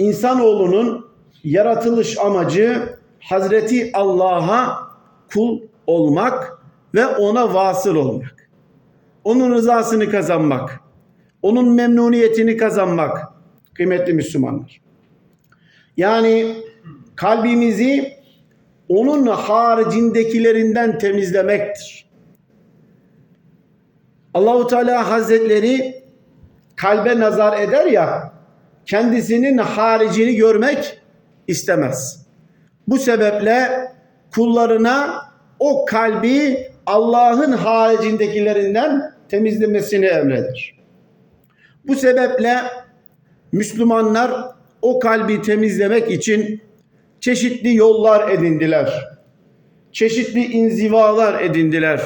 insanoğlunun yaratılış amacı Hazreti Allah'a kul olmak ve ona vasıl olmak. Onun rızasını kazanmak. Onun memnuniyetini kazanmak. Kıymetli Müslümanlar. Yani kalbimizi onun haricindekilerinden temizlemektir. Allahu Teala Hazretleri kalbe nazar eder ya kendisinin haricini görmek istemez. Bu sebeple kullarına o kalbi Allah'ın haricindekilerinden temizlemesini emreder. Bu sebeple Müslümanlar o kalbi temizlemek için çeşitli yollar edindiler. Çeşitli inzivalar edindiler.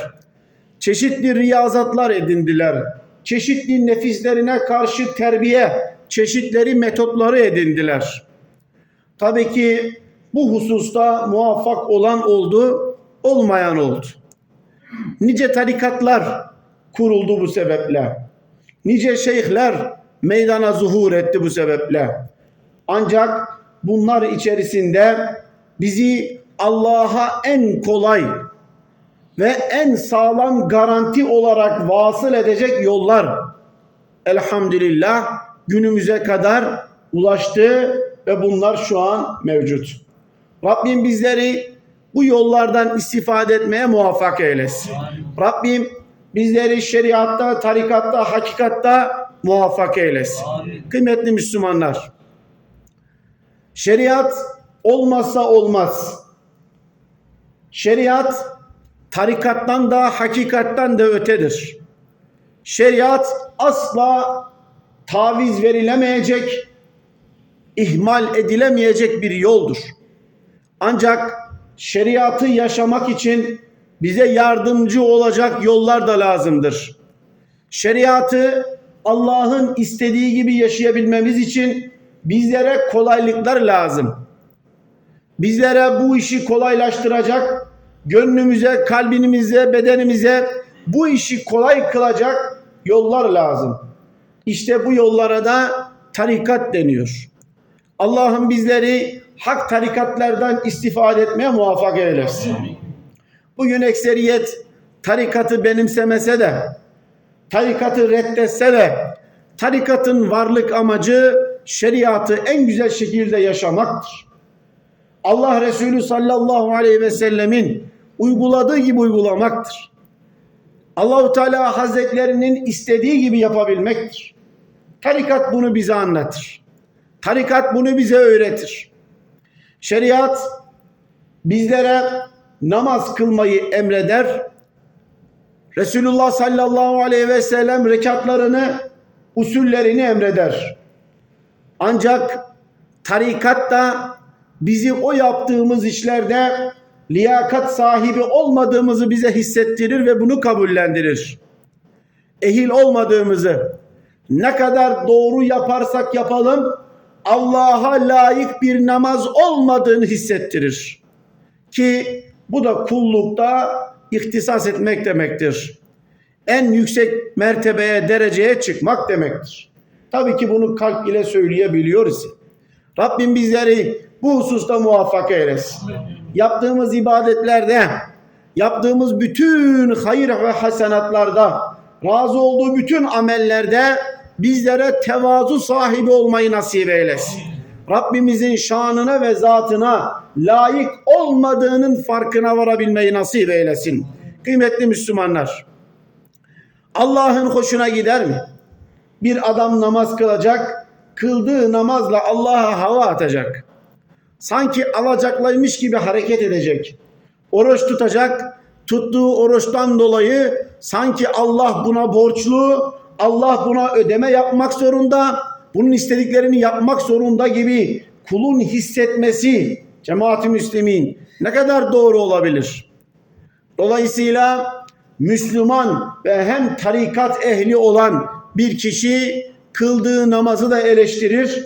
Çeşitli riyazatlar edindiler. Çeşitli nefislerine karşı terbiye, çeşitleri metotları edindiler. Tabii ki bu hususta muvaffak olan oldu, olmayan oldu. Nice tarikatlar kuruldu bu sebeple. Nice şeyhler meydana zuhur etti bu sebeple. Ancak bunlar içerisinde bizi Allah'a en kolay ve en sağlam garanti olarak vasıl edecek yollar elhamdülillah günümüze kadar ulaştı ve bunlar şu an mevcut. Rabbim bizleri bu yollardan istifade etmeye muvaffak eylesin. Rabbim bizleri şeriatta, tarikatta, hakikatta muvaffak eylesin. Kıymetli Müslümanlar, şeriat olmazsa olmaz. Şeriat tarikattan da hakikattan da ötedir. Şeriat asla taviz verilemeyecek, ihmal edilemeyecek bir yoldur. Ancak şeriatı yaşamak için bize yardımcı olacak yollar da lazımdır. Şeriatı Allah'ın istediği gibi yaşayabilmemiz için bizlere kolaylıklar lazım. Bizlere bu işi kolaylaştıracak, gönlümüze, kalbimize, bedenimize bu işi kolay kılacak yollar lazım. İşte bu yollara da tarikat deniyor. Allah'ım bizleri hak tarikatlardan istifade etmeye muvaffak eylesin. Bugün ekseriyet tarikatı benimsemese de, tarikatı reddetse de, tarikatın varlık amacı şeriatı en güzel şekilde yaşamaktır. Allah Resulü sallallahu aleyhi ve sellemin uyguladığı gibi uygulamaktır. Allahu Teala Hazretlerinin istediği gibi yapabilmektir. Tarikat bunu bize anlatır. Tarikat bunu bize öğretir. Şeriat bizlere namaz kılmayı emreder. Resulullah sallallahu aleyhi ve sellem rekatlarını, usullerini emreder. Ancak tarikat da bizi o yaptığımız işlerde liyakat sahibi olmadığımızı bize hissettirir ve bunu kabullendirir. Ehil olmadığımızı ne kadar doğru yaparsak yapalım Allah'a layık bir namaz olmadığını hissettirir. Ki bu da kullukta ihtisas etmek demektir. En yüksek mertebeye, dereceye çıkmak demektir. Tabii ki bunu kalp ile söyleyebiliyoruz. Rabbim bizleri bu hususta muvaffak eylesin. Yaptığımız ibadetlerde, yaptığımız bütün hayır ve hasenatlarda, razı olduğu bütün amellerde bizlere tevazu sahibi olmayı nasip eylesin. Rabbimizin şanına ve zatına layık olmadığının farkına varabilmeyi nasip eylesin. Kıymetli Müslümanlar, Allah'ın hoşuna gider mi? Bir adam namaz kılacak, kıldığı namazla Allah'a hava atacak. Sanki alacaklaymış gibi hareket edecek. Oruç tutacak, tuttuğu oruçtan dolayı sanki Allah buna borçlu, Allah buna ödeme yapmak zorunda, bunun istediklerini yapmak zorunda gibi kulun hissetmesi cemaat-i müslimin ne kadar doğru olabilir? Dolayısıyla Müslüman ve hem tarikat ehli olan bir kişi kıldığı namazı da eleştirir,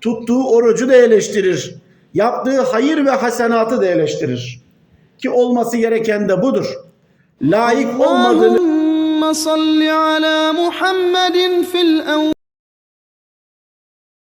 tuttuğu orucu da eleştirir, yaptığı hayır ve hasenatı da eleştirir. Ki olması gereken de budur. Layık olmadığını... Allahümme salli ala Muhammedin fil